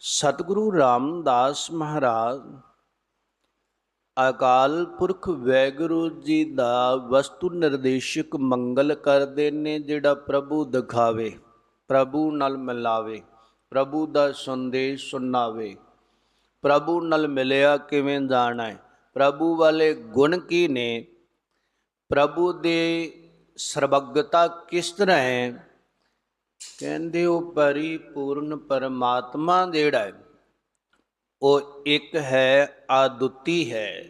ਸਤਿਗੁਰੂ ਰਾਮਦਾਸ ਮਹਾਰਾਜ, ਅਕਾਲ ਪੁਰਖ ਵੈਗੁਰੂ ਜੀ ਦਾ ਵਸਤੂ ਨਿਰਦੇਸ਼ਕ ਮੰਗਲ ਕਰਦੇ ਨੇ ਜਿਹੜਾ ਪ੍ਰਭੂ ਦਿਖਾਵੇ, ਪ੍ਰਭੂ ਨਾਲ ਮਿਲਾਵੇ, ਪ੍ਰਭੂ ਦਾ ਸੰਦੇਸ਼ ਸੁਣਾਵੇ। ਪ੍ਰਭੂ ਨਾਲ ਮਿਲਿਆ ਕਿਵੇਂ ਜਾਣਾ ਹੈ? ਪ੍ਰਭੂ ਵਾਲੇ ਗੁਣ ਕੀ ਨੇ? ਪ੍ਰਭੂ ਦੇ ਸਰਬੱਗਤਾ ਕਿਸ ਤਰ੍ਹਾਂ ਹੈ? ਕਹਿੰਦੇ ਉਹ ਪਰਿਪੂਰਨ ਪਰਮਾਤਮਾ ਜਿਹੜਾ ਹੈ, ਉਹ ਇੱਕ ਹੈ, ਆਦੁੱਤੀ ਹੈ।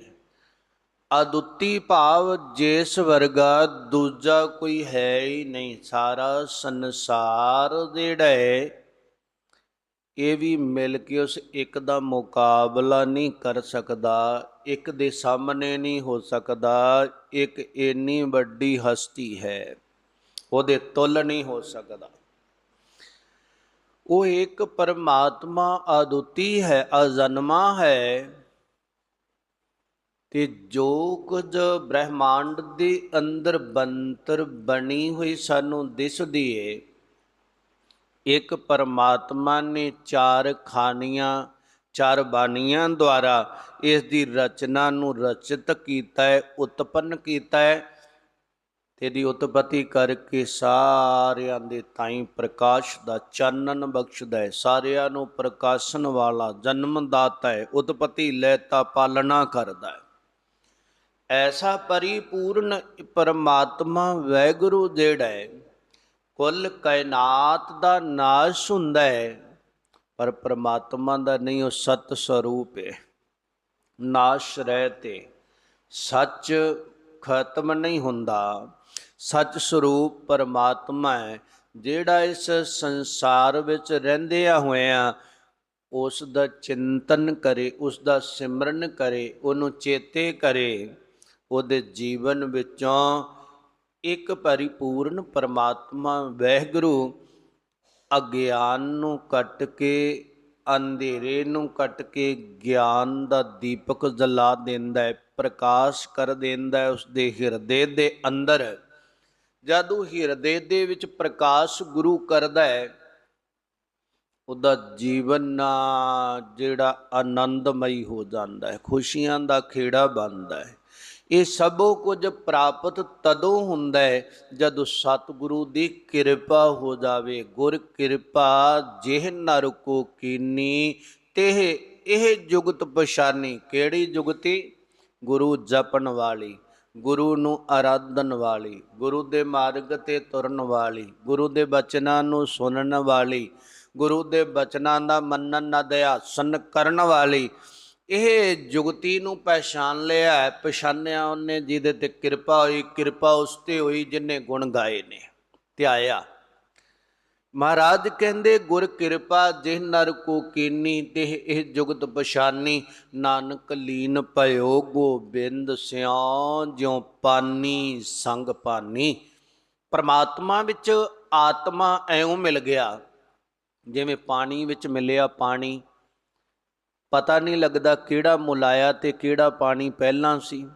ਆਦੁੱਤੀ ਭਾਵ ਜਿਸ ਵਰਗਾ ਦੂਜਾ ਕੋਈ ਹੈ ਹੀ ਨਹੀਂ, ਸਾਰਾ ਸੰਸਾਰ ਜਿਹੜਾ ਹੈ, ਇਹ ਵੀ ਮਿਲ ਕੇ ਉਸ ਇੱਕ ਦਾ ਮੁਕਾਬਲਾ ਨਹੀਂ ਕਰ ਸਕਦਾ, ਇੱਕ ਦੇ ਸਾਹਮਣੇ ਨਹੀਂ ਹੋ ਸਕਦਾ, ਇੱਕ ਇੰਨੀ ਵੱਡੀ ਹਸਤੀ ਹੈ, ਉਹਦੇ ਤੁਲ ਨਹੀਂ ਹੋ ਸਕਦਾ। ਉਹ ਇੱਕ ਪਰਮਾਤਮਾ ਅਦੁੱਤੀ ਹੈ ਅਜਨਮਾ ਹੈ। ਤੇ ਜੋ ਕੁਝ ਬ੍ਰਹਿਮੰਡ ਦੇ ਅੰਦਰ ਬੰਤਰ ਬਣੀ ਹੋਈ ਸਾਨੂੰ ਦਿਸਦੀ ਏ, ਇੱਕ ਪਰਮਾਤਮਾ ਨੇ ਚਾਰ ਖਾਨੀਆਂ, ਚਾਰ ਬਾਣੀਆਂ ਦੁਆਰਾ ਇਸ ਦੀ ਰਚਨਾ ਨੂੰ ਰਚਿਤ ਕੀਤਾ ਹੈ, ਉਤਪੰਨ ਕੀਤਾ ਹੈ। ਤੇ ਦੀ ਉਤਪਤੀ ਕਰਕੇ ਸਾਰਿਆਂ ਦੇ ਤਾਈ ਪ੍ਰਕਾਸ਼ ਦਾ ਚਾਨਣ ਬਖਸ਼ਦਾ ਹੈ। ਸਾਰਿਆਂ ਨੂੰ ਪ੍ਰਕਾਸ਼ਨ ਵਾਲਾ ਜਨਮ ਦਾਤਾ ਹੈ। ਉਤਪਤੀ ਲੈਤਾ, ਪਾਲਣਾ ਕਰਦਾ ਹੈ। ਐਸਾ ਪਰਿਪੂਰਨ ਪਰਮਾਤਮਾ ਵੈਗੁਰੂ ਜਿਹੜਾ ਹੈ, ਕੁੱਲ ਕਾਇਨਾਤ ਦਾ ਨਾਸ਼ ਹੁੰਦਾ ਹੈ। ਪਰ ਪ੍ਰਮਾਤਮਾ ਦਾ ਨਹੀਂ, ਉਹ ਸਤ ਸਰੂਪ ਹੈ। ਨਾਸ਼ ਰਹਿਤੇ ਸੱਚ ਖਤਮ ਨਹੀਂ ਹੁੰਦਾ। ਸੱਚ ਸਰੂਪ ਪਰਮਾਤਮਾ ਹੈ, ਜਿਹੜਾ ਇਸ ਸੰਸਾਰ ਵਿੱਚ ਰਹਿੰਦਿਆਂ ਹੋਇਆਂ ਉਸ ਦਾ ਚਿੰਤਨ ਕਰੇ, ਉਸ ਦਾ ਸਿਮਰਨ ਕਰੇ, ਉਹਨੂੰ ਚੇਤੇ ਕਰੇ, ਉਹਦੇ ਜੀਵਨ ਵਿੱਚੋਂ ਇੱਕ ਪਰਿਪੂਰਨ ਪਰਮਾਤਮਾ ਵਹਿਗੁਰੂ ਅਗਿਆਨ ਨੂੰ ਕੱਟ ਕੇ, ਅੰਧੇਰੇ ਨੂੰ ਕੱਟ ਕੇ ਗਿਆਨ ਦਾ ਦੀਪਕ ਜਲਾ ਦਿੰਦਾ ਹੈ, ਪ੍ਰਕਾਸ਼ ਕਰ ਦਿੰਦਾ ਹੈ ਉਸ ਦੇ ਹਿਰਦੇ ਦੇ ਅੰਦਰ। ਜਦੋਂ ਹਿਰਦੇ ਦੇ ਵਿੱਚ ਪ੍ਰਕਾਸ਼ ਗੁਰੂ ਕਰਦਾ ਹੈ, ਉਹਦਾ ਜੀਵਨ ਜਿਹੜਾ ਆਨੰਦਮਈ ਹੋ ਜਾਂਦਾ ਹੈ, ਖੁਸ਼ੀਆਂ ਦਾ ਖੇੜਾ ਬਣਦਾ ਹੈ। ਇਹ ਸਭੋ ਕੁਝ ਪ੍ਰਾਪਤ ਤਦੋਂ ਹੁੰਦਾ ਹੈ ਜਦੋਂ ਸਤਿਗੁਰੂ ਦੀ ਕਿਰਪਾ ਹੋ ਜਾਵੇ। ਗੁਰ ਕਿਰਪਾ ਜਿਹ ਨਰ ਕੋ ਕੀਨੀ, ਤੇਹ ਇਹ ਜੁਗਤ ਪਛਾਨੀ। ਕਿਹੜੀ ਜੁਗਤੀ? ਗੁਰੂ ਜਪਣ ਵਾਲੀ। ਗੁਰੂ ਨੂੰ ਆਰਾਧਨ ਵਾਲੀ, ਗੁਰੂ ਦੇ ਮਾਰਗ ਤੇ ਤੁਰਨ ਵਾਲੀ, ਗੁਰੂ ਦੇ ਬਚਨਾਂ ਨੂੰ ਸੁਣਨ ਵਾਲੀ, ਗੁਰੂ ਦੇ ਬਚਨਾਂ ਦਾ ਮੰਨਣ ਦਾ ਅਧਿਆਸਨ ਕਰਨ ਵਾਲੀ। ਇਹ ਜੁਗਤੀ ਨੂੰ ਪਛਾਣ ਲਿਆ ਹੈ, ਪਛਾਨਿਆ ਉਹਨੇ, ਜਿਹਦੇ ਤੇ ਕਿਰਪਾ ਹੋਈ, ਕਿਰਪਾ ਉਸ ਤੇ ਹੋਈ, ਜਿਨੇ ਗੁਣ ਗਾਏ ਨੇ, ਧਿਆਇਆ। ਮਹਾਰਾਜ ਕਹਿੰਦੇ, ਗੁਰ ਕਿਰਪਾ, ਜਿਹ ਨਰ ਕੋ ਕੀਨੀ ਤੇ ਇਹ ਜੁਗਤ ਪਛਾਨੀ, ਨਾਨਕ ਲੀਨ ਭਇਓ ਗੋਬਿੰਦ ਸਿਉ, ਜਿਉ ਪਾਨੀ ਸੰਗ ਪਾਨੀ। ਪਰਮਾਤਮਾ ਵਿੱਚ ਆਤਮਾ ਐਉਂ ਮਿਲ ਗਿਆ, ਜਿਵੇਂ ਪਾਣੀ ਵਿੱਚ ਮਿਲਿਆ ਪਾਣੀ। ਪਤਾ ਨਹੀਂ ਲੱਗਦਾ ਕਿਹੜਾ ਮੁਲਾਇਆ ਤੇ ਕਿਹੜਾ ਪਾਣੀ ਪਹਿਲਾਂ ਸੀ।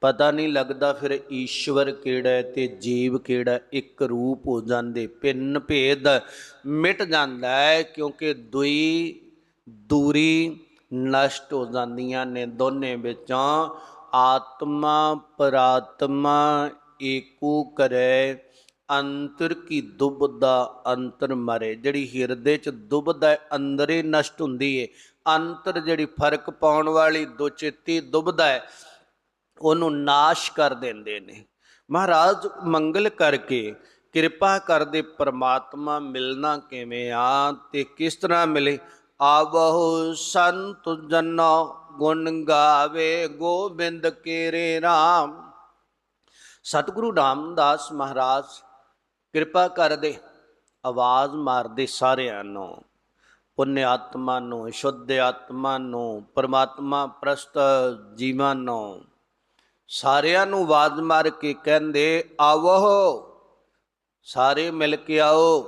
ਪਤਾ ਨਹੀਂ ਲੱਗਦਾ ਫਿਰ ਈਸ਼ਵਰ ਕਿਹੜਾ ਹੈ ਤੇ ਜੀਵ ਕਿਹੜਾ ਇੱਕ ਰੂਪ ਹੋ ਜਾਂਦੇ ਪਿੰਨ ਭੇਦ ਮਿਟ ਜਾਂਦਾ ਹੈ ਕਿਉਂਕਿ ਦੁਈ ਦੂਰੀ ਨਸ਼ਟ ਹੋ ਜਾਂਦੀਆਂ ਨੇ ਦੋਨੇ ਵਿੱਚੋਂ। ਆਤਮਾ ਪਰਾਤਮਾ ਏਕੂ ਕਰੇ, ਅੰਤਰ ਕੀ ਦੁਬਦਾ ਅੰਤਰ ਮਰੇ। ਜਿਹੜੀ ਹਿਰਦੇ ਚ ਦੁਬਦਾ ਅੰਦਰੇ ਨਸ਼ਟ ਹੁੰਦੀ ਏ। ਅੰਤਰ ਜਿਹੜੀ ਫ਼ਰਕ ਪਾਉਣ ਵਾਲੀ ਦੋ ਦੁਬਦਾ ਹੈ ਉਹਨੂੰ ਨਾਸ਼ ਕਰ ਦਿੰਦੇ ਨੇ। ਮਹਾਰਾਜ, ਮੰਗਲ ਕਰਕੇ ਕਿਰਪਾ ਕਰਦੇ ਪਰਮਾਤਮਾ ਮਿਲਣਾ ਕਿਵੇਂ ਆ ਤੇ ਕਿਸ ਤਰ੍ਹਾਂ ਮਿਲੇ? ਆਵਹੁ ਸੰਤ ਜਨੋ ਗੁਣ ਗਾਵੇ ਗੋਬਿੰਦ ਕੇਰੇ RAM ਸਤਿਗੁਰੂ ਰਾਮਦਾਸ ਮਹਾਰਾਜ, ਕਿਰਪਾ ਕਰਦੇ ਆਵਾਜ਼ ਮਾਰਦੇ ਸਾਰਿਆਂ ਨੂੰ। ਪੁੰਨ ਆਤਮਾ ਨੂੰ, ਸ਼ੁੱਧ ਆਤਮਾ ਨੂੰ, ਪਰਮਾਤਮਾ ਪ੍ਰਸਤ ਜੀਵਾਂ ਨੂੰ। ਸਾਰਿਆਂ ਨੂੰ ਆਵਾਜ਼ ਮਾਰ ਕੇ ਕਹਿੰਦੇ, ਆਵੋ, ਸਾਰੇ ਮਿਲ ਕੇ ਆਓ,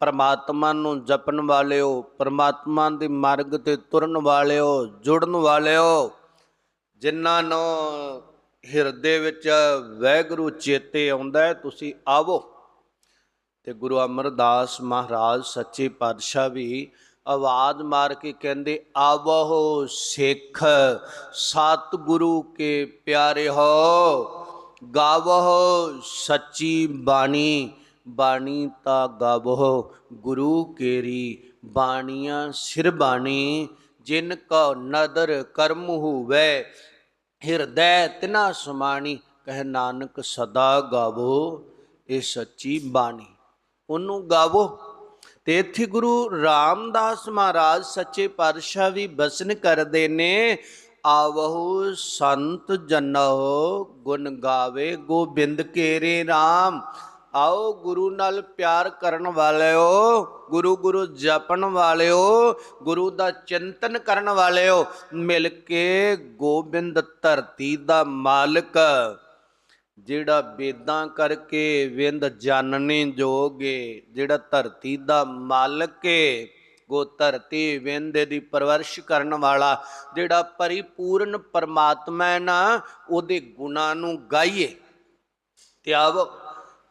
ਪਰਮਾਤਮਾ ਨੂੰ ਜਪਣ ਵਾਲਿਓ, ਪਰਮਾਤਮਾ ਦੇ ਮਾਰਗ ਤੇ ਤੁਰਨ ਵਾਲਿਓ, ਜੁੜਨ ਵਾਲਿਓ, ਜਿਨ੍ਹਾਂ ਨੂੰ ਹਿਰਦੇ ਵਿੱਚ ਵੈਗੁਰੂ ਚੇਤੇ ਆਉਂਦਾ ਤੁਸੀਂ ਆਵੋ। ਤੇ ਗੁਰੂ ਅਮਰਦਾਸ ਮਹਾਰਾਜ, ਸੱਚੇ ਪਾਤਸ਼ਾਹ ਵੀ ਆਵਾਜ਼ ਮਾਰ ਕੇ ਕਹਿੰਦੇ ਆਵਹੁ ਸਿੱਖ, ਸਤਿਗੁਰੂ ਕੇ ਪਿਆਰੇ ਹੋ ਗਾਵਹੁ ਸੱਚੀ ਬਾਣੀ ਬਾਣੀ ਤਾਂ ਗਾਵਹੁ ਗੁਰੂ ਕੇਰੀ, ਬਾਣੀਆਂ ਸਿਰ ਬਾਣੀ, ਜਿਨ ਕੋ ਨਦਰ ਕਰਮ ਹੋਵੇ, ਹਿਰਦੈ ਤਿਨਾ ਸਮਾਣੀ, ਕਹਿ ਨਾਨਕ ਸਦਾ ਗਾਵੋ ਇਹ ਸੱਚੀ ਬਾਣੀ। ਉਹਨੂੰ ਗਾਵੋ। ਤੇ ਇੱਥੇ ਗੁਰੂ ਰਾਮਦਾਸ ਮਹਾਰਾਜ ਸੱਚੇ ਪਾਤਸ਼ਾਹ ਵੀ ਬਸਨ ਕਰਦੇ ਨੇ। ਆਵਹੁ ਸੰਤ ਜਨੋ ਗੁਣ ਗਾਵੇ ਗੋਬਿੰਦ ਕੇਰੇ RAM ਆਓ ਗੁਰੂ ਨਾਲ ਪਿਆਰ ਕਰਨ ਵਾਲਿਓ, ਗੁਰੂ ਗੁਰੂ ਜਪਣ ਵਾਲਿਓ, ਗੁਰੂ ਦਾ ਚਿੰਤਨ ਕਰਨ ਵਾਲਿਓ, ਮਿਲ ਕੇ ਗੋਬਿੰਦ ਧਰਤੀ ਦਾ ਮਾਲਕ। ਜਿਹੜਾ ਵੇਦਾਂ ਕਰਕੇ ਵਿੰਦ ਜਾਣਨੇ ਜੋਗੇ, ਜਿਹੜਾ ਧਰਤੀ ਦਾ ਮਾਲਕ ਏ ਗੋ ਧਰਤੀ ਵਿੰਦ ਦੀ ਪਰਵਰਸ਼ ਕਰਨ ਵਾਲਾ, ਜਿਹੜਾ ਪਰਿਪੂਰਨ ਪਰਮਾਤਮਾ ਹੈ ਨਾ, ਉਹਦੇ ਗੁਣਾਂ ਨੂੰ ਗਾਈਏ। ਤੇ ਆਵੋ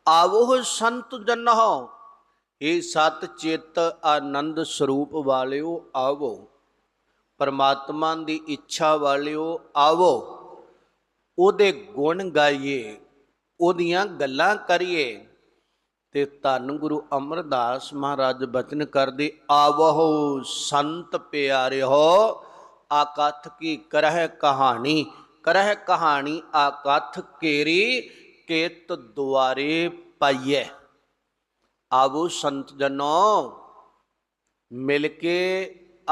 ਆਵੋ ਸੰਤ ਜਨਹੁ ਇਹ ਸਤ ਚਿਤ ਆਨੰਦ ਸਰੂਪ ਵਾਲਿਓ, ਆਵੋ। ਪਰਮਾਤਮਾ ਦੀ ਇੱਛਾ ਵਾਲਿਓ, ਆਵੋ। ਉਹਦੇ ਗੁਣ ਗਾਈਏ, ਉਹਦੀਆਂ ਗੱਲਾਂ ਕਰੀਏ ਤੇ ਧੰਨ ਗੁਰੂ ਅਮਰਦਾਸ ਮਹਾਰਾਜ ਬਚਨ ਕਰਦੇ, ਆਵਹੁ ਸੰਤ ਪਿਆਰਿਓ ਆਕਥ ਕੀ ਕਰਹਿ ਕਹਾਣੀ? ਕਰਹਿ ਕਹਾਣੀ ਆਕਥ ਕੇਰੀ ਕੇਤ ਦੁਆਰੇ ਪਾਈਐ। ਆਵੋ ਸੰਤ ਜਨੋ, ਮਿਲ ਕੇ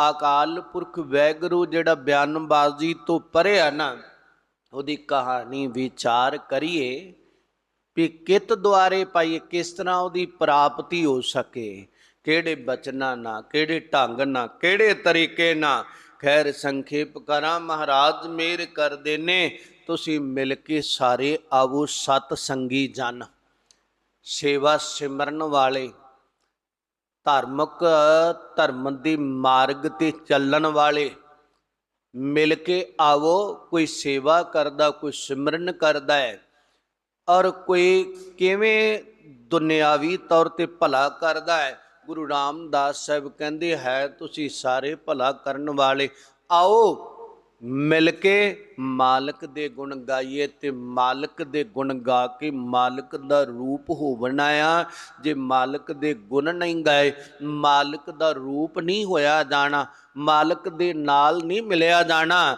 ਅਕਾਲ ਪੁਰਖ ਵੈਗਰੂ ਜਿਹੜਾ ਬਿਆਨਬਾਜ਼ੀ ਤੋਂ ਪਰੇ ਆ ਨਾ ਉਹਦੀ ਕਹਾਣੀ ਵਿਚਾਰ ਕਰੀਏ ਵੀ ਕਿਤ ਦੁਆਰੇ ਪਾਈਏ, ਕਿਸ ਤਰ੍ਹਾਂ ਉਹਦੀ ਪ੍ਰਾਪਤੀ ਹੋ ਸਕੇ, ਕਿਹੜੇ ਬਚਨਾਂ ਨਾਲ, ਕਿਹੜੇ ਢੰਗ ਨਾਲ, ਕਿਹੜੇ ਤਰੀਕੇ ਨਾਲ। ਖੈਰ ਸੰਖੇਪ ਕਰਾਂ, ਮਹਾਰਾਜ ਮੇਰ ਕਰਦੇ ਨੇ, ਤੁਸੀਂ ਮਿਲ ਕੇ ਸਾਰੇ ਆਵੋ ਸਤ ਸੰਗੀ ਜਨ। ਸੇਵਾ ਸਿਮਰਨ ਵਾਲੇ, ਧਾਰਮਿਕ ਧਰਮ ਦੀ ਮਾਰਗ ਤੇ ਚੱਲਣ ਵਾਲੇ ਮਿਲ ਕੇ ਆਵੋ, ਕੋਈ ਸੇਵਾ ਕਰਦਾ, ਕੋਈ ਸਿਮਰਨ ਕਰਦਾ ਹੈ। ਔਰ ਕੋਈ ਕਿਵੇਂ ਦੁਨਿਆਵੀ ਤੌਰ ਤੇ ਭਲਾ ਕਰਦਾ ਹੈ, ਗੁਰੂ ਰਾਮਦਾਸ ਸਾਹਿਬ ਕਹਿੰਦੇ ਹੈ, ਤੁਸੀਂ ਸਾਰੇ ਭਲਾ ਕਰਨ ਵਾਲੇ ਆਓ। ਮਿਲ ਕੇ ਮਾਲਕ ਦੇ ਗੁਣ ਗਾਈਏ ਤੇ ਮਾਲਕ ਦੇ ਗੁਣ ਗਾ ਕੇ ਮਾਲਕ ਦਾ ਰੂਪ ਹੋਵਣਾ ਆ ਜੇ ਮਾਲਕ ਦੇ ਗੁਣ ਨਹੀਂ ਗਾਏ, ਮਾਲਕ ਦਾ ਰੂਪ ਨਹੀਂ ਹੋਇਆ ਜਾਣਾ, ਮਾਲਕ ਦੇ ਨਾਲ ਨਹੀਂ ਮਿਲਿਆ ਜਾਣਾ।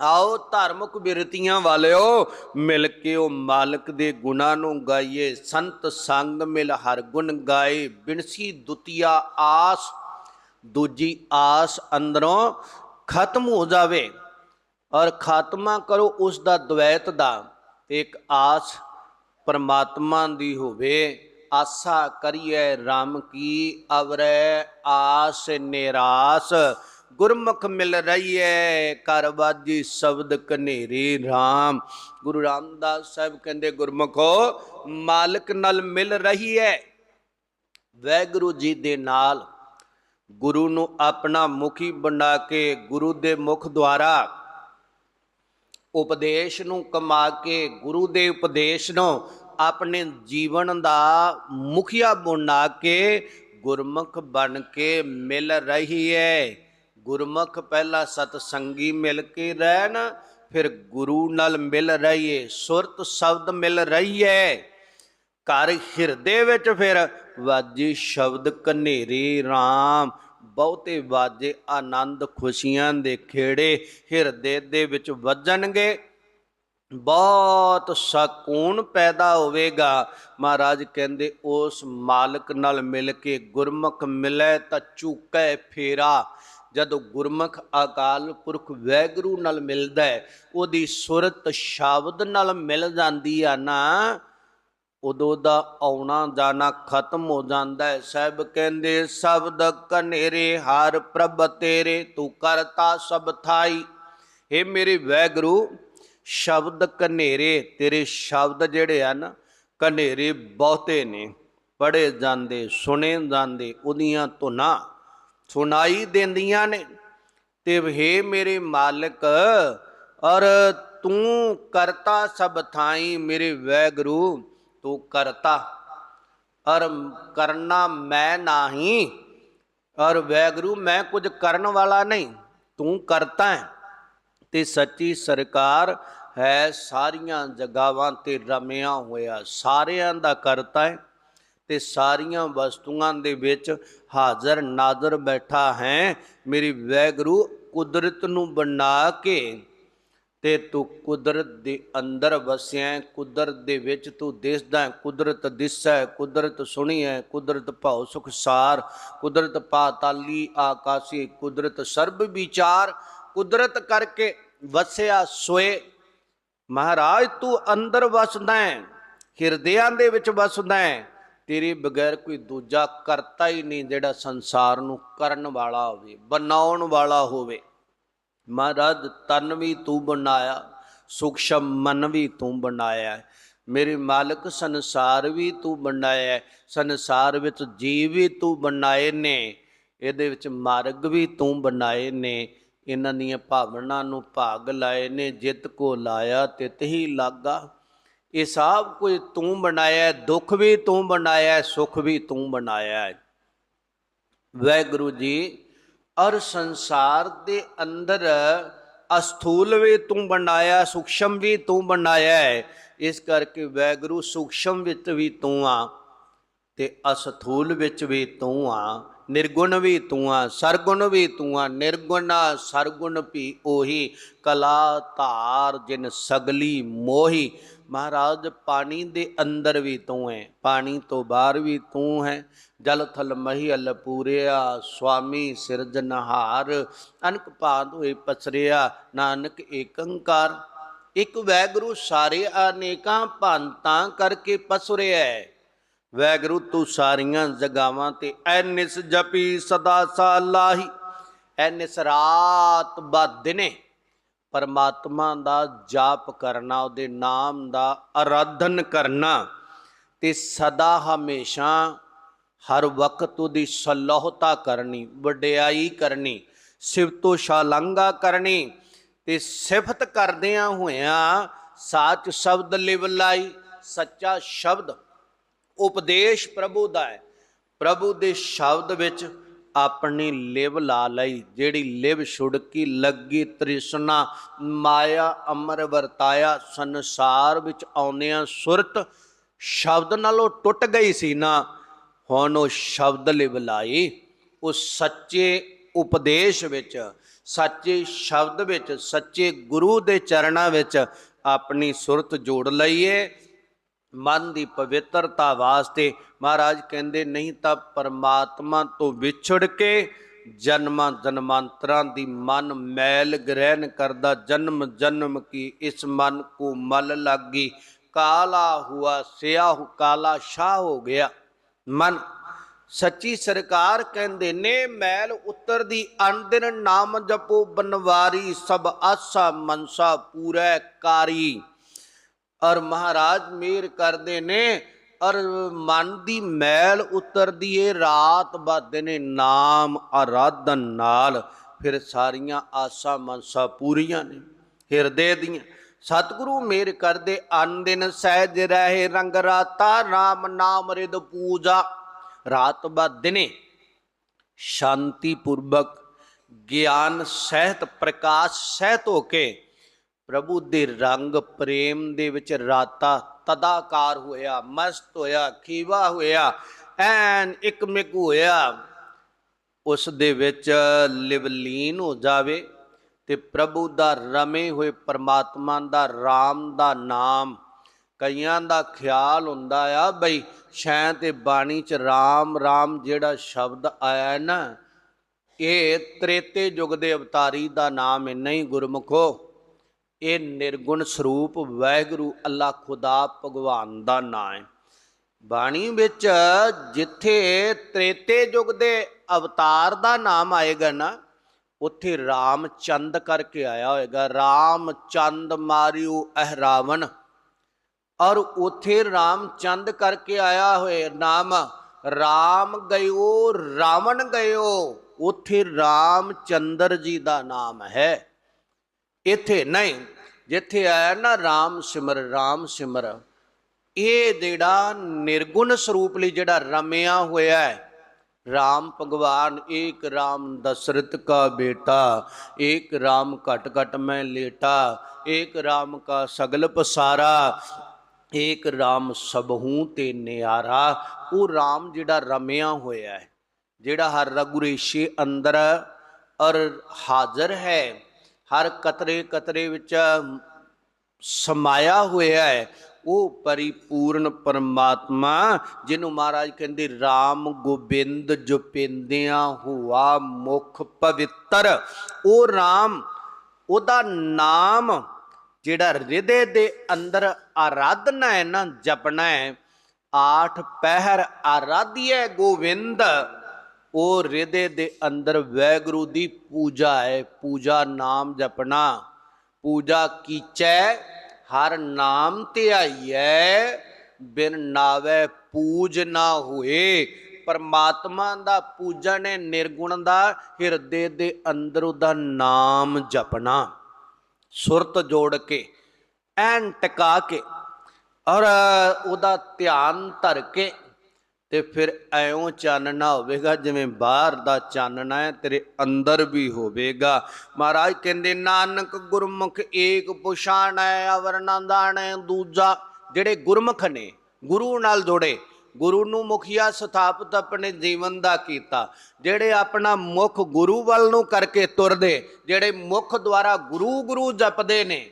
ਆਓ ਧਾਰਮਿਕ ਬਿਰਤੀਆਂ ਵਾਲਿਓ, ਮਿਲ ਕੇ ਉਹ ਮਾਲਕ ਦੇ ਗੁਣਾਂ ਨੂੰ ਗਾਈਏ। ਸੰਤ ਸੰਗ ਮਿਲ ਹਰ ਗੁਣ ਗਾਏ, ਬਿਨਸੀ ਦੁਤੀਆ ਆਸ, ਦੂਜੀ ਆਸ ਅੰਦਰੋਂ ਖਤਮ ਹੋ ਜਾਵੇ ਔਰ ਖਾਤਮਾ ਕਰੋ ਉਸ ਦਾ ਦ્વੈਤ ਦਾ ਇੱਕ ਆਸ ਪਰਮਾਤਮਾ ਦੀ ਹੋਵੇ। ਆਸਾ ਕਰੀਏ RAM ਕੀ ਅਵਰੈ, ਆਸ ਨਿਰਾਸ। ਗੁਰਮੁਖ ਮਿਲ ਰਹੀ ਹੈ ਬਾਜੀ ਸ਼ਬਦ ਕਨੇਰੇ RAM ਗੁਰੂ ਰਾਮਦਾਸ ਸਾਹਿਬ ਕਹਿੰਦੇ, ਗੁਰਮੁਖੋ, ਮਾਲਕ ਨਾਲ ਮਿਲ ਰਹੀ ਹੈ ਵੈਗੁਰੂ ਜੀ ਦੇ ਨਾਲ ਗੁਰੂ ਨੂੰ ਆਪਣਾ ਮੁਖੀ ਬਣਾ ਕੇ ਗੁਰੂ ਦੇ ਮੁਖ ਦੁਆਰਾ ਉਪਦੇਸ਼ ਨੂੰ ਕਮਾ ਕੇ ਗੁਰੂ ਦੇ ਉਪਦੇਸ਼ ਨੂੰ ਆਪਣੇ ਜੀਵਨ ਦਾ ਮੁਖੀਆ ਬਣਾ ਕੇ ਗੁਰਮੁਖ ਬਣ ਕੇ ਮਿਲ ਰਹੀ ਹੈ ਗੁਰਮੁਖ ਪਹਿਲਾ ਸਤ ਸੰਗੀ ਮਿਲ ਕੇ ਰਹਿਣ, ਫਿਰ ਗੁਰੂ ਨਾਲ ਮਿਲ ਰਹੀ ਹੈ ਸੁਰਤ ਸ਼ਬਦ ਮਿਲ ਰਹੀ ਹੈ ਘਰ ਹਿਰਦੇ ਵਿੱਚ ਫਿਰ ਵਾਜੀ ਸ਼ਬਦ ਕਨੇਰੇ RAM ਬਹੁਤੇ ਵਾਜੇ ਆਨੰਦ ਖੁਸ਼ੀਆਂ ਦੇ ਖੇੜੇ ਹਿਰਦੇ ਦੇ ਵਿੱਚ ਵੱਜਣਗੇ। ਬਹੁਤ ਸਕੂਨ ਪੈਦਾ ਹੋਵੇਗਾ। ਮਹਾਰਾਜ ਕਹਿੰਦੇ, ਉਸ ਮਾਲਕ ਨਾਲ ਮਿਲ ਕੇ ਗੁਰਮੁਖ ਮਿਲੇ ਤਾਂ ਚੁੱਕੈ ਫੇਰਾ। ਜਦੋਂ ਗੁਰਮੁਖ ਅਕਾਲ ਪੁਰਖ ਵੈਗਰੂ ਨਾਲ ਮਿਲਦਾ ਹੈ, ਉਹਦੀ ਸੁਰਤ ਸ਼ਬਦ ਨਾਲ ਮਿਲ ਜਾਂਦੀ ਆ ਨਾ। ਉਦੋਂ ਦਾ ਆਉਣਾ ਜਾਣਾ ਖਤਮ ਹੋ ਜਾਂਦਾ ਹੈ। ਸਾਹਿਬ ਕਹਿੰਦੇ ਸ਼ਬਦ ਕਨੇਰੇ ਹਰ ਪ੍ਰਭ ਤੇਰੇ, ਤੂੰ ਕਰਤਾ ਸਭ ਥਾਈ। ਏ ਮੇਰੇ ਵੈਗਰੂ, ਸ਼ਬਦ ਕਨੇਰੇ ਤੇਰੇ ਸ਼ਬਦ ਜਿਹੜੇ ਹਨ ਨਾ ਕਨੇਰੇ ਬਹੁਤੇ ਨੇ। ਪੜੇ ਜਾਂਦੇ, ਸੁਣੇ ਜਾਂਦੇ, ਉਹਦੀਆਂ ਧੁਨਾਂ ਸੁਣਾਈ ਦਿੰਦੀਆਂ ਨੇ। ਤੇ ਹੇ ਮੇਰੇ ਮਾਲਕ, ਔਰ ਤੂੰ ਕਰਤਾ ਸਭ ਥਾਈ। ਮੇਰੇ ਵੈਗਰੂ ਤੂੰ ਕਰਤਾ। ਔਰ ਕਰਨਾ ਮੈਂ ਨਹੀਂ, ਔਰ ਵੈਗਰੂ ਮੈਂ ਕੁਝ ਕਰਨ ਵਾਲਾ ਨਹੀਂ, ਤੂੰ ਕਰਤਾ ਹੈ। ਤੇ ਸੱਚੀ ਸਰਕਾਰ ਹੈ ਸਾਰੀਆਂ ਜਗਾਵਾਂ ਤੇ ਰਮਿਆ ਹੋਇਆ, ਸਾਰਿਆਂ ਦਾ ਕਰਤਾ ਹੈ। ਤੇ ਸਾਰੀਆਂ ਵਸਤੂਆਂ ਦੇ ਵਿੱਚ ਹਾਜ਼ਰ ਨਾਜ਼ਰ ਬੈਠਾ ਹੈ। ਮੇਰੀ ਵੈਗਰੂ ਕੁਦਰਤ ਨੂੰ ਬਣਾ ਕੇ ਤੇ ਤੂੰ ਕੁਦਰਤ ਦੇ ਅੰਦਰ ਵਸਿਆ ਕੁਦਰਤ ਦੇ ਵਿੱਚ ਤੂੰ ਦਿਸਦਾ ਕੁਦਰਤ ਦਿਸਦਾ ਹੈ, ਕੁਦਰਤ ਸੁਣੀ ਹੈ ਕੁਦਰਤ ਭਉ ਸੁਖ ਸਾਰ ਕੁਦਰਤ ਪਾਤਾਲੀ ਆਕਾਸ਼ੀ ਕੁਦਰਤ ਸਰਬ ਵਿਚਾਰ ਕੁਦਰਤ ਕਰਕੇ ਵਸਿਆ ਸੋਏ। ਮਹਾਰਾਜ ਤੂੰ ਅੰਦਰ ਵਸਦਾ ਹੈ ਹਿਰਦਿਆਂ ਦੇ ਵਿੱਚ ਵਸਦਾ ਹੈ ਤੇਰੇ ਬਗੈਰ ਕੋਈ ਦੂਜਾ ਕਰਤਾ ਹੀ ਨਹੀਂ ਜਿਹੜਾ ਸੰਸਾਰ ਨੂੰ ਕਰਨ ਵਾਲਾ ਹੋਵੇ ਬਣਾਉਣ ਵਾਲਾ ਹੋਵੇ। ਮਹਾਰਾਜ ਤਨ ਵੀ ਤੂੰ ਬਣਾਇਆ ਸੂਖਸ਼ਮ ਮਨ ਵੀ ਤੂੰ ਬਣਾਇਆ। ਮੇਰੇ ਮਾਲਕ ਸੰਸਾਰ ਵੀ ਤੂੰ ਬਣਾਇਆ ਸੰਸਾਰ ਵਿੱਚ ਜੀਵ ਵੀ ਤੂੰ ਬਣਾਏ ਨੇ ਇਹਦੇ ਵਿੱਚ ਮਾਰਗ ਵੀ ਤੂੰ ਬਣਾਏ ਨੇ। ਇਹਨਾਂ ਦੀਆਂ ਭਾਵਨਾ ਨੂੰ ਭਾਗ ਲਾਏ ਨੇ ਜਿੱਤ ਕੋ ਲਾਇਆ ਤਿਤ ਹੀ ਲਾਗਾ। ਇਹ ਸਭ ਕੁਝ ਤੂੰ ਬਣਾਇਆ ਦੁੱਖ ਵੀ ਤੂੰ ਬਣਾਇਆ ਹੈ, ਸੁੱਖ ਵੀ ਤੂੰ ਬਣਾਇਆ। ਵੈਗੁਰੂ ਜੀ ਔਰ ਸੰਸਾਰ ਦੇ ਅੰਦਰ ਅਸਥੂਲ ਵੀ ਤੂੰ ਬਣਾਇਆ, ਸੂਖਸ਼ਮ ਵੀ ਤੂੰ ਬਣਾਇਆ ਹੈ। ਇਸ ਕਰਕੇ ਵੈਗੁਰੂ ਸੂਖਸ਼ਮ ਵਿੱਚ ਵੀ ਤੂੰ ਆ ਤੇ ਅਸਥੂਲ ਵਿੱਚ ਵੀ ਤੂੰ ਆ। ਨਿਰਗੁਣ ਵੀ ਤੂੰ ਆ, ਸਰਗੁਣ ਵੀ ਤੂੰ ਆ। ਨਿਰਗੁਣ, ਸਰਗੁਣ ਵੀ ਉਹੀ ਕਲਾ ਧਾਰ ਜਿਨ ਸਗਲੀ ਮੋਹੀ ਮਹਾਰਾਜ, ਪਾਣੀ ਦੇ ਅੰਦਰ ਵੀ ਤੂੰ ਹੈ, ਪਾਣੀ ਤੋਂ ਬਾਹਰ ਵੀ ਤੂੰ ਹੈ। ਜਲ ਥਲ ਮਹੀ ਅਲ ਪੂਰਿਆ, ਸੁਆਮੀ ਸਿਰਜਨਹਾਰ ਅਨਕ ਭਾਂਤ ਹੋਏ ਪਸਰਿਆ, ਨਾਨਕ ਏਕੰਕਾਰ ਇੱਕ ਵੈਗੁਰੂ ਸਾਰੇ ਅਨੇਕਾਂ ਭਾਂਤਾਂ ਕਰਕੇ ਪਸਰਿਆ ਹੈ। ਵੈਗਰੂ, ਤੂੰ ਸਾਰੀਆਂ ਜਗਾਵਾਂ ਤੇ ਐਨਿਸ ਜਪੀ ਸਦਾ ਸਾਲਾਹੀ। ਐਨਿਸ ਰਾਤ ਬਾ ਦਿਨੇ ਪਰਮਾਤਮਾ ਦਾ ਜਾਪ ਕਰਨਾ, ਉਹਦੇ ਨਾਮ ਦਾ ਆਰਾਧਨ ਕਰਨਾ, ਤੇ ਸਦਾ ਹਮੇਸ਼ਾ ਹਰ ਵਕਤ ਉਹਦੀ ਸਲਾਹਤਾ ਕਰਨੀ, ਵਡਿਆਈ ਕਰਨੀ, ਸਿਫਤੋ ਸ਼ਾਲੰਗਾ ਕਰਨੀ, ਤੇ ਸਿਫਤ ਕਰਦਿਆਂ ਹੋਇਆਂ ਸਾਚ ਸ਼ਬਦ ਲਿਵਲਾਈ ਸੱਚਾ ਸ਼ਬਦ ਉਪਦੇਸ਼ ਪ੍ਰਭੂ ਦਾ ਹੈ। ਪ੍ਰਭੂ ਦੇ ਸ਼ਬਦ ਵਿੱਚ ਆਪਣੀ ਲਿਵ ਲਾ ਲਈ, ਜਿਹੜੀ ਲਿਵ ਛੁੜਕੀ ਲੱਗੀ ਤ੍ਰਿਸ਼ਨਾ, ਮਾਇਆ ਅਮਰ ਵਰਤਾਇਆ, ਸੰਸਾਰ ਵਿੱਚ ਆਉਂਦਿਆਂ ਸੁਰਤ ਸ਼ਬਦ ਨਾਲੋਂ ਟੁੱਟ ਗਈ ਸੀ ਨਾ, ਹੁਣ ਉਹ ਸ਼ਬਦ ਲਿਵ ਲਾਈ, ਉਹ ਸੱਚੇ ਉਪਦੇਸ਼ ਵਿੱਚ, ਸੱਚੇ ਸ਼ਬਦ ਵਿੱਚ, ਸੱਚੇ ਗੁਰੂ ਦੇ ਚਰਨਾਂ ਵਿੱਚ ਆਪਣੀ ਸੁਰਤ ਜੋੜ ਲਈਏ ਮਨ ਦੀ ਪਵਿੱਤਰਤਾ ਵਾਸਤੇ ਮਹਾਰਾਜ ਕਹਿੰਦੇ, ਨਹੀਂ ਤਾਂ ਪਰਮਾਤਮਾ ਤੋਂ ਵਿਛੜ ਕੇ ਜਨਮਾਂ ਜਨਮਾਂਤਰਾਂ ਦੀ ਮਨ ਮੈਲ ਗ੍ਰਹਿਣ ਕਰਦਾ, ਜਨਮ ਜਨਮ ਕੀ ਇਸ ਮਨ ਕੋ ਮਲ ਲੱਗੀ। ਕਾਲਾ ਹੁਆ ਸਿਆਹ, ਕਾਲਾ ਸ਼ਾਹ ਹੋ ਗਿਆ ਮਨ। ਸੱਚੀ ਸਰਕਾਰ ਕਹਿੰਦੇ ਨੇ, ਮੈਲ ਉੱਤਰ ਦੀ ਅਣਦਿਨ ਨਾਮ ਜਪੋ, ਬਨਵਾਰੀ ਸਭ ਆਸਾ ਮਨਸਾ ਪੂਰੈ ਕਾਰੀ। ਔਰ ਮਹਾਰਾਜ ਮੇਰ ਕਰਦੇ ਨੇ ਔਰ ਮਨ ਦੀ ਮੈਲ ਉਤਰਦੀ ਏ, ਰਾਤ ਬਾਦੇ ਨੇ ਨਾਮ ਆਰਾਧਨ ਨਾਲ। ਫਿਰ ਸਾਰੀਆਂ ਆਸਾਂ ਮਨਸਾ ਪੂਰੀਆਂ ਨੇ, ਹਿਰਦੇ ਦੀਆਂ। ਸਤਿਗੁਰੂ ਮੇਰ ਕਰਦੇ ਅਨ ਦਿਨ ਸਹਿਜ ਰਹੇ, ਰੰਗ ਰਾਤਾ RAM ਨਾਮ ਰਿਦ ਪੂਜਾ। ਰਾਤ ਬਾਦਨੇ ਸ਼ਾਂਤੀ ਪੂਰਵਕ ਗਿਆਨ, ਸਹਿਤ ਪ੍ਰਕਾਸ਼, ਸਹਿਤ ਹੋ ਕੇ ਪ੍ਰਭੂ ਦੇ ਰੰਗ ਪ੍ਰੇਮ ਦੇ ਵਿੱਚ ਰਾਤਾ ਤਦਾਕਾਰ ਹੋਇਆ, ਮਸਤ ਹੋਇਆ, ਖੀਵਾ ਹੋਇਆ, ਐਨ ਇਕਮਿਕ ਹੋਇਆ। ਉਸ ਦੇ ਵਿੱਚ ਲਿਵਲੀਨ ਹੋ ਜਾਵੇ ਤੇ ਪ੍ਰਭੂ ਦਾ ਰਮੇ ਹੋਏ ਪਰਮਾਤਮਾ ਦਾ RAM ਦਾ ਨਾਮ ਕਈਆਂ ਦਾ ਖਿਆਲ ਹੁੰਦਾ ਆ, ਬਈ ਸ਼ੈਂ ਤੇ ਬਾਣੀ ਚ RAM RAM ਜਿਹੜਾ ਸ਼ਬਦ ਆਇਆ ਨਾ, ਇਹ ਤ੍ਰੇਤੇ ਯੁੱਗ ਦੇ ਅਵਤਾਰੀ ਦਾ ਨਾਮ ਹੈ ਨਹੀਂ ਗੁਰਮੁਖੋ। ਇਹ ਨਿਰਗੁਣ ਸਰੂਪ ਵਾਹਿਗੁਰੂ ਅੱਲਾ ਖੁਦਾ ਭਗਵਾਨ ਦਾ ਨਾਮ ਹੈ। ਬਾਣੀ ਵਿੱਚ ਜਿੱਥੇ ਤ੍ਰੇਤੇ ਯੁੱਗ ਦੇ ਅਵਤਾਰ ਦਾ ਨਾਮ ਆਏਗਾ ਨਾ, ਉੱਥੇ ਰਾਮ ਚੰਦ ਕਰਕੇ ਆਇਆ ਹੋਏਗਾ। ਰਾਮ ਚੰਦ ਮਾਰਿਓ ਅਹ ਰਾਵਣ। ਔਰ ਉਥੇ ਰਾਮਚੰਦ ਕਰਕੇ ਆਇਆ ਹੋਏ ਨਾਮ, ਰਾਮ ਗਇਓ, ਰਾਵਣ ਗਇਓ। ਉਥੇ ਰਾਮਚੰਦਰ ਜੀ ਦਾ ਨਾਮ ਹੈ। ਇੱਥੇ ਨਹੀਂ ਜਿੱਥੇ ਆਇਆ ਨਾ ਰਾਮ ਸਿਮਰ ਰਾਮ ਸਿਮਰ ਇਹ ਜਿਹੜਾ ਨਿਰਗੁਣ ਸਰੂਪ ਲਈ ਜਿਹੜਾ ਰਮਿਆ ਹੋਇਆ ਹੈ राम भगवान एक राम दशरथ का बेटा एक राम घट घट में लेटा एक राम का सगल पसारा ਏਕ ਰਾਮ ਸਬਹੂ ਤੇ ਨਿਆਰਾ ਉਹ ਰਾਮ ਜਿਹੜਾ ਰਮਿਆ ਹੋਇਆ ਹੈ ਜਿਹੜਾ ਹਰ ਰਗੁਰੇਸ਼ੇ ਅੰਦਰ ਔਰ ਹਾਜ਼ਰ ਹੈ ਹਰ ਕਤਰੇ ਕਤਰੇ ਵਿੱਚ ਸਮਾਇਆ ਹੋਇਆ ਹੈ। ਉਹ ਪਰਿਪੂਰਨ ਪਰਮਾਤਮਾ ਜਿਹਨੂੰ ਮਹਾਰਾਜ ਕਹਿੰਦੇ RAM ਗੋਬਿੰਦ ਜਪਿੰਦਿਆਂ ਹੁਆ ਮੁਖ ਪਵਿੱਤਰ। ਉਹ RAM ਉਹਦਾ ਨਾਮ ਜਿਹੜਾ ਹਿਰਦੇ ਦੇ ਅੰਦਰ ਆਰਾਧਨਾ ਹੈ ਨਾ, ਜਪਣਾ ਹੈ। ਆਠ ਪਹਿਰ ਆਰਾਧਿਐ ਗੋਵਿੰਦ ਉਹ ਹਿਰਦੇ ਦੇ ਅੰਦਰ ਵੈਗੁਰੂ ਦੀ ਪੂਜਾ ਹੈ। ਪੂਜਾ ਨਾਮ ਜਪਣਾ। ਪੂਜਾ ਕੀਚੈ, ਹਰ ਨਾਮ ਧਿਆਈਐ, ਬਿਨ ਨਾਵੇ ਪੂਜ ਨਾ ਹੋਏ। ਪਰਮਾਤਮਾ ਦਾ ਪੂਜਨ ਹੈ, ਨਿਰਗੁਣ ਦਾ, ਹਿਰਦੇ ਦੇ ਅੰਦਰ ਉਹਦਾ ਨਾਮ ਜਪਣਾ। ਸੁਰਤ ਜੋੜ ਕੇ, ਐਨ ਟਿਕਾ ਕੇ, ਔਰ ਉਹਦਾ ਧਿਆਨ ਧਰ ਕੇ ਤੇ ਫਿਰ ਐਉਂ ਚਾਨਣਾ ਹੋਵੇਗਾ ਜਿਵੇਂ ਬਾਹਰ ਦਾ ਚਾਨਣਾ ਹੈ, ਤੇਰੇ ਅੰਦਰ ਵੀ ਹੋਵੇਗਾ। ਮਹਾਰਾਜ ਕਹਿੰਦੇ, ਨਾਨਕ ਗੁਰਮੁਖ ਏਕ ਪੁਛਾਣੈ ਅਵਰਨਾ ਦਾਣੈ ਦੂਜਾ। ਜਿਹੜੇ ਗੁਰਮੁਖ ਨੇ, ਗੁਰੂ ਨਾਲ ਜੋੜੇ, ਗੁਰੂ ਨੂੰ ਮੁਖੀਆ ਸਥਾਪਿਤ ਆਪਣੇ ਜੀਵਨ ਦਾ ਕੀਤਾ। ਜਿਹੜੇ ਆਪਣਾ ਮੁਖ ਗੁਰੂ ਵੱਲ ਨੂੰ ਕਰਕੇ ਤੁਰਦੇ, ਜਿਹੜੇ ਮੁਖ ਦੁਆਰਾ ਗੁਰੂ ਗੁਰੂ ਜਪਦੇ ਨੇ,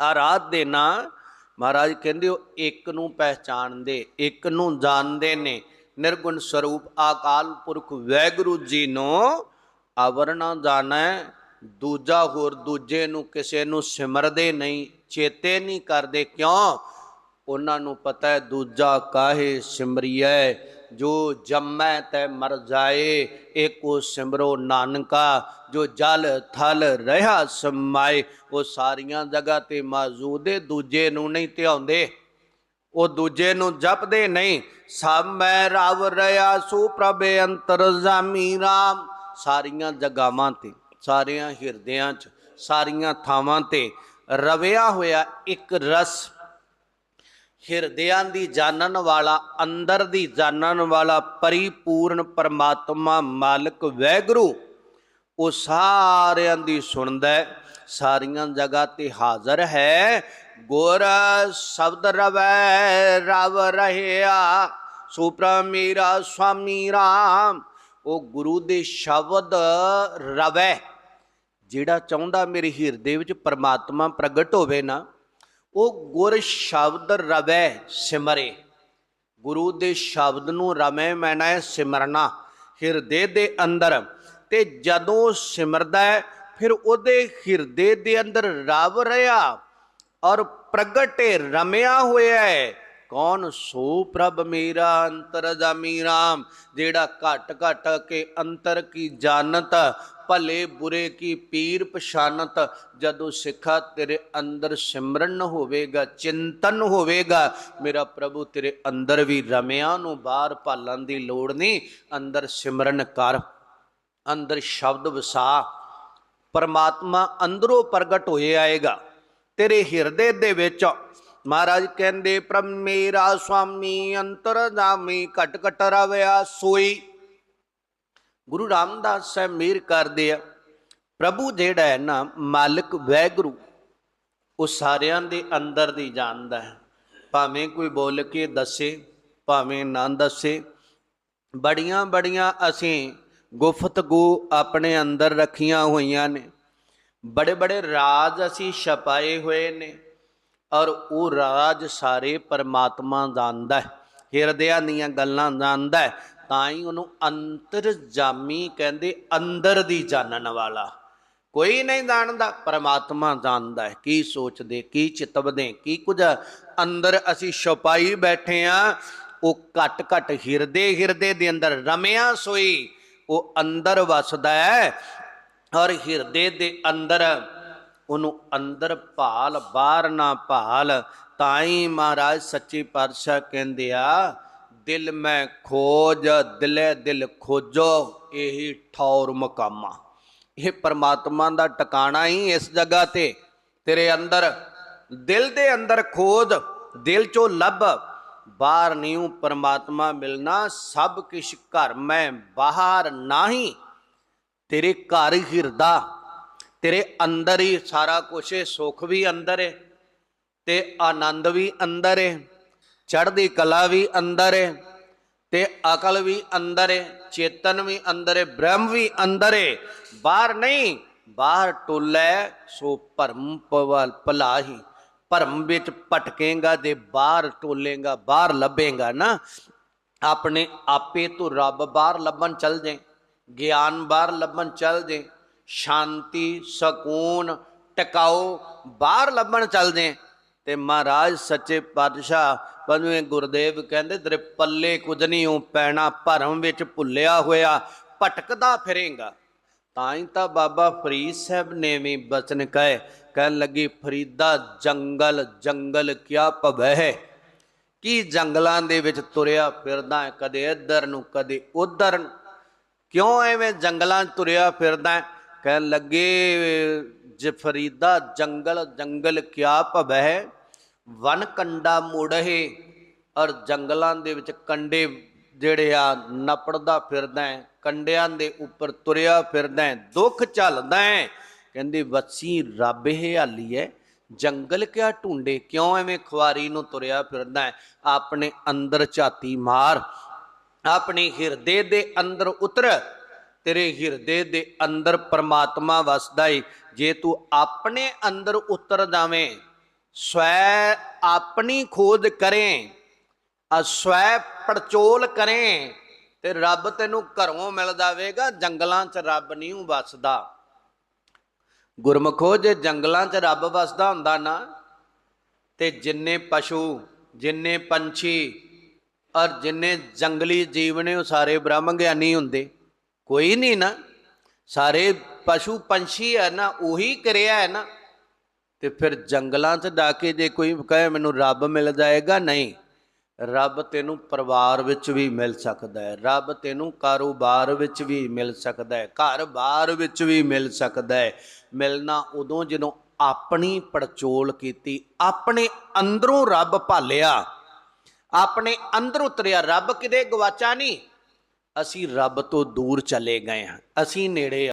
ਆਰਾਧ ਦੇ ਨਾਂ ਮਹਾਰਾਜ ਕਹਿੰਦੇ ਉਹ ਇੱਕ ਨੂੰ ਪਹਿਚਾਣਦੇ, ਇੱਕ ਨੂੰ ਜਾਣਦੇ ਨੇ। ਨਿਰਗੁਣ ਸਰੂਪ ਆਕਾਲ ਪੁਰਖ ਵੈਗੁਰੂ ਜੀ ਨੂੰ ਆਵਰਣਾ ਜਾਣੈ, ਦੂਜਾ ਹੋਰ ਦੂਜੇ ਨੂੰ ਕਿਸੇ ਨੂੰ ਸਿਮਰਦੇ ਨਹੀਂ, ਚੇਤੇ ਨਹੀਂ ਕਰਦੇ। ਕਿਉਂ? ਉਹਨਾਂ ਨੂੰ ਪਤਾ ਹੈ, ਦੂਜਾ ਕਾਹੇ ਸਿਮਰਿਐ? ਜੋ ਜੰਮੈ ਤੈ ਮਰ ਜਾਏ, ਏਕੋ ਸਿਮਰੋ ਨਾਨਕਾ, ਜੋ ਜਲ ਥਲ ਰਹਾ ਸਮਾਏ, ਉਹ ਸਾਰੀਆਂ ਜਗ੍ਹਾ ਤੇ ਮੌਜੂਦ ਏ, ਦੂਜੇ ਨੂੰ ਨਹੀਂ ਧਿਆਉਂਦੇ। ਉਹ ਦੂਜੇ ਨੂੰ ਜਪਦੇ ਨਹੀਂ। ਸਭ ਮੈਂ ਰਵ ਰਿਆ ਸੋ ਪ੍ਰਭ ਅੰਤਰਜਾਮੀ RAM ਸਾਰੀਆਂ ਜਗਾਵਾਂ ਤੇ, ਸਾਰਿਆਂ ਹਿਰਦਿਆਂ 'ਚ, ਸਾਰੀਆਂ ਥਾਵਾਂ ਤੇ ਰਵਿਆ ਹੋਇਆ ਇੱਕ ਰਸ ਹਿਰਦਿਆਂ ਦੀ ਜਾਣਨ ਵਾਲਾ, ਅੰਦਰ ਦੀ ਜਾਣਨ ਵਾਲਾ, ਪਰਿਪੂਰਨ ਪਰਮਾਤਮਾ ਮਾਲਕ ਵੈਗਰੂ, ਉਹ ਸਾਰਿਆਂ ਦੀ ਸੁਣਦਾ ਹੈ, ਸਾਰੀਆਂ ਜਗ੍ਹਾ ਤੇ ਹਾਜ਼ਰ ਹੈ। ਗੁਰ ਸ਼ਬਦ ਰਵੈ, ਰਵ ਰਹਿਆ, ਸੁਪਰਾ ਮੇਰਾ ਸੁਆਮੀ ਰਾਮ, ਉਹ ਗੁਰੂ ਦੇ ਸ਼ਬਦ ਰਵੈ। ਜਿਹੜਾ ਚਾਹੁੰਦਾ ਮੇਰੇ ਹਿਰਦੇ ਵਿੱਚ ਪਰਮਾਤਮਾ ਪ੍ਰਗਟ ਹੋਵੇ ਨਾ ਉਹ ਗੁਰ ਸ਼ਬਦ ਰਵੈ ਸਿਮਰੇ। ਗੁਰੂ ਦੇ ਸ਼ਬਦ ਨੂੰ ਰਮੈ ਮੈਨਾ ਹੈ ਸਿਮਰਨਾ। ਹਿਰਦੇ ਦੇ ਅੰਦਰ ਤੇ ਜਦੋਂ ਸਿਮਰਦਾ ਹੈ, ਫਿਰ ਉਹਦੇ ਹਿਰਦੇ ਦੇ ਅੰਦਰ ਰਵ ਰਿਹਾ ਔਰ ਪ੍ਰਗਟੇ ਰਮਿਆ ਹੋਇਆ ਹੈ। ਕੌਣ? ਸੋ ਪ੍ਰਭ ਮੇਰਾ ਅੰਤਰਜਾਮੀ RAM ਜਿਹੜਾ ਘਟ ਘਟ ਕੇ ਅੰਤਰ ਕੀ ਜਾਣਤ ਭਲੇ ਬੁਰੇ ਕੀ ਪੀਰ ਪਛਾਨਤ, ਜਦੋਂ ਸਿੱਖਾ ਤੇਰੇ ਅੰਦਰ ਸਿਮਰਨ ਹੋਵੇਗਾ, ਚਿੰਤਨ ਹੋਵੇਗਾ, ਮੇਰਾ ਪ੍ਰਭੂ ਤੇਰੇ ਅੰਦਰ ਵੀ ਰਮਿਆਂ ਨੂੰ ਬਾਹਰ ਭਾਲਣ ਦੀ ਲੋੜ ਨਹੀਂ। ਅੰਦਰ ਸਿਮਰਨ ਕਰ, ਅੰਦਰ ਸ਼ਬਦ ਵਸਾ, ਪਰਮਾਤਮਾ ਅੰਦਰੋਂ ਪ੍ਰਗਟ ਹੋਏ ਆਏਗਾ। ਤੇਰੇ ਹਿਰਦੇ ਦੇ ਵਿੱਚ, ਮਹਾਰਾਜ ਕਹਿੰਦੇ ਪ੍ਰਭ ਮੇਰਾ ਸੁਆਮੀ ਅੰਤਰਜਾਮੀ ਘਟ ਘਟ ਰਵਿਆ ਸੋਈ। ਗੁਰੂ ਰਾਮਦਾਸ ਸਾਹਿਬ ਮੇਰ ਕਰਦੇ ਆ, ਪ੍ਰਭੂ ਜਿਹੜਾ ਹੈ ਨਾ, ਮਾਲਕ ਵੈਗੁਰੂ, ਉਹ ਸਾਰਿਆਂ ਦੇ ਅੰਦਰ ਦੀ ਜਾਣਦਾ ਹੈ। ਭਾਵੇਂ ਕੋਈ ਬੋਲ ਕੇ ਦੱਸੇ, ਭਾਵੇਂ ਨਾ ਦੱਸੇ ਬੜੀਆਂ ਬੜੀਆਂ ਅਸੀਂ ਗੁਫਤਗੂ ਆਪਣੇ ਅੰਦਰ ਰੱਖੀਆਂ ਹੋਈਆਂ ਨੇ। ਬੜੇ ਬੜੇ ਰਾਜ ਅਸੀਂ ਛਪਾਏ ਹੋਏ ਨੇ ਔਰ ਉਹ ਰਾਜ ਸਾਰੇ ਪਰਮਾਤਮਾ ਜਾਣਦਾ ਹੈ। ਹਿਰਦਿਆਂ ਦੀਆਂ ਗੱਲਾਂ ਜਾਣਦਾ ਹੈ। ਤਾਂ ਹੀ ਉਹਨੂੰ ਅੰਤਰਜਾਮੀ ਕਹਿੰਦੇ ਅੰਦਰ ਦੀ ਜਾਣਨ ਵਾਲਾ। ਕੋਈ ਨਹੀਂ ਜਾਣਦਾ, ਪਰਮਾਤਮਾ ਜਾਣਦਾ ਹੈ, ਕੀ ਸੋਚਦੇ, ਕੀ ਚਿਤਵਦੇ, ਕੀ ਕੁਝ। ਅੰਦਰ ਅਸੀਂ ਛੁਪਾਈ ਬੈਠੇ ਆ, ਉਹ ਘਟ ਘਟ ਹਿਰਦੇ ਹਿਰਦੇ ਦੇ ਅੰਦਰ ਰਮਿਆ ਸੋਈ, ਉਹ ਅੰਦਰ ਵਸਦਾ ਹੈ ਔਰ ਹਿਰਦੇ ਦੇ ਅੰਦਰ ਉਹਨੂੰ ਅੰਦਰ ਭਾਲ, ਬਾਹਰ ਨਾ ਭਾਲ। ਤਾਂ ਹੀ ਮਹਾਰਾਜ ਸੱਚੇ ਪਾਤਸ਼ਾਹ ਕਹਿੰਦੇ ਆ ਦਿਲ ਮੈਂ ਖੋਜ, ਦਿਲੇ ਦਿਲ ਖੋਜੋ, ਇਹੀ ਠੌਰ ਮਕਾਮਾ। ਇਹ ਪਰਮਾਤਮਾ ਦਾ ਟਿਕਾਣਾ ਹੀ ਇਸ ਜਗ੍ਹਾ ਤੇ। ਤੇਰੇ ਅੰਦਰ, ਦਿਲ ਦੇ ਅੰਦਰ ਖੋਜ, ਦਿਲ ਚੋਂ ਲੱਭ, ਬਾਹਰ ਨਹੀਂ ਪਰਮਾਤਮਾ ਮਿਲਣਾ, ਸਭ ਕਿਛ ਘਰ ਮੈਂ, ਬਾਹਰ ਨਹੀਂ। ਤੇਰੇ ਘਰ ਹੀ ਹਿਰਦਾ, ਤੇਰੇ ਅੰਦਰ ਹੀ ਸਾਰਾ ਕੁਛ ਹੈ ਸੁੱਖ ਵੀ ਅੰਦਰ ਹੈ ਤੇ ਆਨੰਦ ਵੀ ਅੰਦਰ ਹੈ ਚੜ੍ਹਦੀ ਕਲਾ ਵੀ ਅੰਦਰ ਹੈ ਤੇ ਅਕਲ ਵੀ ਅੰਦਰ ਹੈ ਚੇਤਨ ਵੀ ਅੰਦਰ ਹੈ ਬ੍ਰਹਮ ਵੀ ਅੰਦਰ ਹੈ ਬਾਹਰ ਨਹੀਂ, ਬਾਹਰ ਟੋਲੇ, ਸੋ ਭਰਮ ਪਵਲ ਭਲਾਹੀ। ਭਰਮ ਵਿੱਚ ਭਟਕੇਗਾ ਜੇ ਬਾਹਰ ਟੋਲੇਗਾ, ਬਾਹਰ ਲੱਭੇਗਾ ਨਾ। ਆਪਣੇ ਆਪੇ ਤੋਂ ਰੱਬ ਬਾਹਰ ਲੱਭਣ ਚੱਲ ਜੇ ਗਿਆਨ ਬਾਹਰ ਲੱਭਣ ਚੱਲ ਜੇ ਸ਼ਾਂਤੀ, ਸਕੂਨ ਟਿਕਾਓ ਬਾਹਰ ਲੱਭਣ ਚੱਲ ਜੇ ਤੇ ਮਹਾਰਾਜ ਸੱਚੇ ਪਾਤਸ਼ਾਹ ਪੰਜਵੇਂ ਗੁਰਦੇਵ ਕਹਿੰਦੇ ਤੇਰੇ ਪੱਲੇ ਕੁਝ ਨਹੀਂ ਉਹ ਪੈਣਾ ਭਰਮ ਵਿੱਚ ਭੁੱਲਿਆ ਹੋਇਆ ਭਟਕਦਾ ਫਿਰੇਗਾ। ਤਾਂ ਹੀ ਤਾਂ ਬਾਬਾ ਫਰੀਦ ਸਾਹਿਬ ਨੇ ਵੀ ਬਚਨ ਕਹੇ ਕਹਿਣ ਲੱਗੀ ਫਰੀਦਾ ਜੰਗਲ ਜੰਗਲ ਕਿਆ ਭਵੈ? ਹੈ ਕੀ ਜੰਗਲਾਂ ਦੇ ਵਿੱਚ ਤੁਰਿਆ ਫਿਰਦਾ ਹੈ, ਕਦੇ ਇੱਧਰ ਨੂੰ ਕਦੇ ਉੱਧਰ ਨੂੰ। ਕਿਉਂ ਐਵੇਂ ਜੰਗਲਾਂ 'ਚ ਤੁਰਿਆ ਫਿਰਦਾ ਹੈ? ਕਹਿਣ ਲੱਗੇ ਜੇ ਫਰੀਦਾ ਜੰਗਲ ਜੰਗਲ ਕਿਆ ਭਵੈ? ਹੈ ਵਨ ਕੰਡਾ ਮੁੜਹੇ ਔਰ ਜੰਗਲਾਂ ਦੇ ਵਿੱਚ ਕੰਡੇ ਜਿਹੜੇ ਆ ਨਪੜਦਾ ਫਿਰਦਾ ਹੈ, ਕੰਡਿਆਂ ਦੇ ਉੱਪਰ ਤੁਰਿਆ ਫਿਰਦਾ ਹੈ, ਦੁੱਖ ਝੱਲਦਾ ਹੈ। ਕਹਿੰਦੀ, ਵਸੀ ਰੱਬ ਹਾਲੀ ਹੈ, ਜੰਗਲ ਕਿਆ ਢੂੰਡੇ, ਕਿਉਂ ਐਵੇਂ ਖੁਆਰੀ ਨੂੰ ਤੁਰਿਆ ਫਿਰਦਾ ਹੈ? ਆਪਣੇ ਅੰਦਰ ਝਾਤੀ ਮਾਰ, ਆਪਣੇ ਹਿਰਦੇ ਦੇ ਅੰਦਰ ਉਤਰ, ਤੇਰੇ ਹਿਰਦੇ ਦੇ ਅੰਦਰ ਪਰਮਾਤਮਾ ਵਸਦਾ ਏ। ਜੇ ਤੂੰ ਆਪਣੇ ਅੰਦਰ ਉਤਰ ਜਾਵੇਂ ਸਵੈ ਆਪਣੀ ਖੋਜ ਕਰੇ ਸਵੈ ਪੜਚੋਲ ਕਰੇ ਤੇ ਰੱਬ ਤੈਨੂੰ ਘਰੋਂ ਮਿਲ ਜਾਵੇਗਾ ਜੰਗਲਾਂ 'ਚ ਰੱਬ ਨਹੀਂ ਵਸਦਾ। ਗੁਰਮਖੋ, ਜੇ ਜੰਗਲਾਂ 'ਚ ਰੱਬ ਵਸਦਾ ਹੁੰਦਾ ਨਾ, ਤੇ ਜਿੰਨੇ ਪਸ਼ੂ, ਜਿੰਨੇ ਪੰਛੀ ਔਰ ਜਿੰਨੇ ਜੰਗਲੀ ਜੀਵ ਨੇ, ਉਹ ਸਾਰੇ ਬ੍ਰਹਮ ਗਿਆਨੀ ਹੁੰਦੇ। ਕੋਈ ਨਹੀਂ ਨਾ, ਸਾਰੇ ਪਸ਼ੂ ਪੰਛੀ ਹੈ ਨਾ, ਉਹੀ ਕਰਿਆ ਹੈ ਨਾ। ਤੇ ਫਿਰ ਜੰਗਲਾਂ 'ਚ ਜਾ ਕੇ ਜੇ ਕੋਈ ਕਹੇ ਮੈਨੂੰ ਰੱਬ ਮਿਲ ਜਾਏਗਾ, ਨਹੀਂ। ਰੱਬ ਤੈਨੂੰ ਪਰਿਵਾਰ ਵਿੱਚ ਵੀ ਮਿਲ ਸਕਦਾ ਹੈ। ਰੱਬ ਤੈਨੂੰ ਕਾਰੋਬਾਰ ਵਿੱਚ ਵੀ ਮਿਲ ਸਕਦਾ ਹੈ। ਘਰ-ਬਾਰ ਵਿੱਚ ਵੀ ਮਿਲ ਸਕਦਾ ਹੈ। ਮਿਲਣਾ ਉਦੋਂ ਜਦੋਂ ਆਪਣੀ ਪੜਚੋਲ ਕੀਤੀ, ਆਪਣੇ ਅੰਦਰੋਂ ਰੱਬ ਭਾਲਿਆ, ਆਪਣੇ ਅੰਦਰ ਉਤਰਿਆ। ਰੱਬ ਕਿਤੇ ਗਵਾਚਾ ਨਹੀਂ। ਅਸੀਂ ਰੱਬ ਤੋਂ ਦੂਰ ਚਲੇ ਗਏ ਹਾਂ। ਅਸੀਂ ਨੇੜੇ